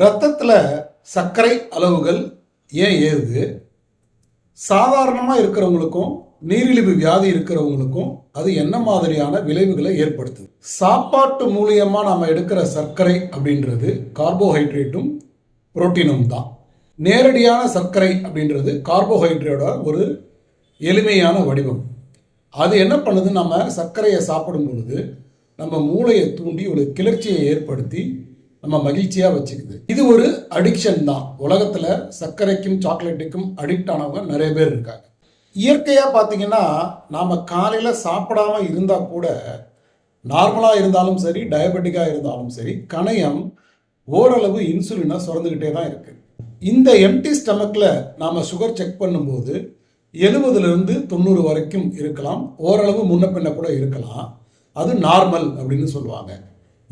ரத்தத்தில் சர்க்கரை அளவுகள் ஏன் ஏறுது? சாதாரணமாக இருக்கிறவங்களுக்கும் நீரிழிவு வியாதி இருக்கிறவங்களுக்கும் அது என்ன மாதிரியான விளைவுகளை ஏற்படுத்துது? சாப்பாட்டு மூலியமா நாம எடுக்கிற சர்க்கரை அப்படின்றது கார்போஹைட்ரேட்டும் புரோட்டீனும் தான். நேரடியான சர்க்கரை அப்படின்றது கார்போஹைட்ரேட்டோட ஒரு எளிமையான வடிவம். அது என்ன பண்ணுது? நம்ம சர்க்கரையை சாப்பிடும் பொழுது நம்ம மூளையை தூண்டி ஒரு கிளர்ச்சியை ஏற்படுத்தி நம்ம மகிழ்ச்சியாக வச்சுக்குது. இது ஒரு அடிக்ஷன் தான். உலகத்தில் சர்க்கரைக்கும் சாக்லேட்டுக்கும் அடிக்ட் ஆனவங்க நிறைய பேர் இருக்காங்க. இயற்கையாக பார்த்தீங்கன்னா நாம் காலையில் சாப்பிடாம இருந்தால் கூட நார்மலாக இருந்தாலும் சரி டயபெட்டிக்காக இருந்தாலும் சரி கணையம் ஓரளவு இன்சுலினை சுரந்துக்கிட்டே தான் இருக்குது இந்த எம்டி ஸ்டமக்கில் நாம் சுகர் செக் பண்ணும்போது எழுபதுலேருந்து தொண்ணூறு வரைக்கும் இருக்கலாம். ஓரளவு முன்ன பின்ன கூட இருக்கலாம். அது நார்மல் அப்படின்னு சொல்லுவாங்க.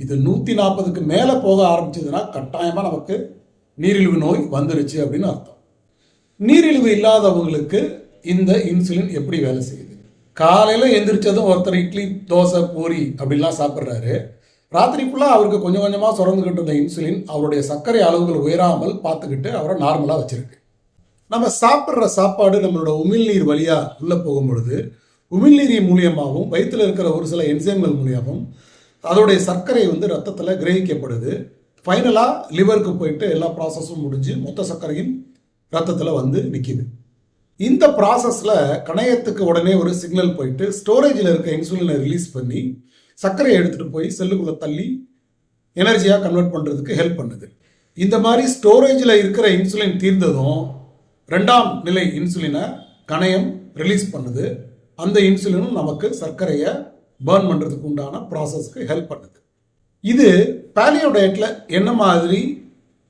இது நூற்றி நாற்பதுக்கு மேலே போக ஆரம்பிச்சதுன்னா கட்டாயமாக நமக்கு நீரிழிவு நோய் வந்துருச்சு அப்படின்னு அர்த்தம். நீரிழிவு இல்லாதவங்களுக்கு இந்த இன்சுலின் எப்படி வேலை செய்யுது? காலையில் எந்திரிச்சதும் ஒருத்தர் இட்லி தோசை பூரி அப்படின்லாம் சாப்பிட்றாரு. ராத்திரி ஃபுல்லாக அவருக்கு கொஞ்சம் கொஞ்சமாக சுரந்துக்கிட்டு இருந்த இன்சுலின் அவருடைய சர்க்கரை அளவுகள் உயராமல் பார்த்துக்கிட்டு அவரை நார்மலாக வச்சுருக்கு. நம்ம சாப்பிட்ற சாப்பாடு நம்மளோட உமிழ்நீர் வழியாக உள்ளே போகும் பொழுது உமிழ்நீர் மூலியமாகவும் வயிற்றில் இருக்கிற ஒரு சில என்சைம்கள் மூலியமாகவும் அதோடைய சர்க்கரை வந்து ரத்தத்தில் கிரகிக்கப்படுது. ஃபைனலாக லிவருக்கு போயிட்டு எல்லா ப்ராசஸும் முடிஞ்சு மொத்த சர்க்கரையும் ரத்தத்தில் வந்து நிற்கிது இந்த ப்ராசஸில் கணையத்துக்கு உடனே ஒரு சிக்னல் போயிட்டு ஸ்டோரேஜில் இருக்க இன்சுலினை ரிலீஸ் பண்ணி சர்க்கரையை எடுத்துகிட்டு போய் செல்லுக்குள்ளே தள்ளி எனர்ஜியாக கன்வெர்ட் பண்ணுறதுக்கு ஹெல்ப் பண்ணுது. இந்த மாதிரி ஸ்டோரேஜில் இருக்கிற இன்சுலின் தீர்ந்ததும் ரெண்டாம் நிலை இன்சுலினை கணையம் ரிலீஸ் பண்ணுது. அந்த இன்சுலினும் நமக்கு சர்க்கரையை பேர்ன் பண்ணுறதுக்கு உண்டான ப்ராசஸ்க்கு ஹெல்ப் பண்ணுது. இது பேலியோ டயட்டில் என்ன மாதிரி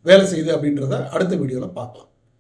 வேலை செய்யுது அப்படின்றத அடுத்த வீடியோவில் பார்க்கலாம்.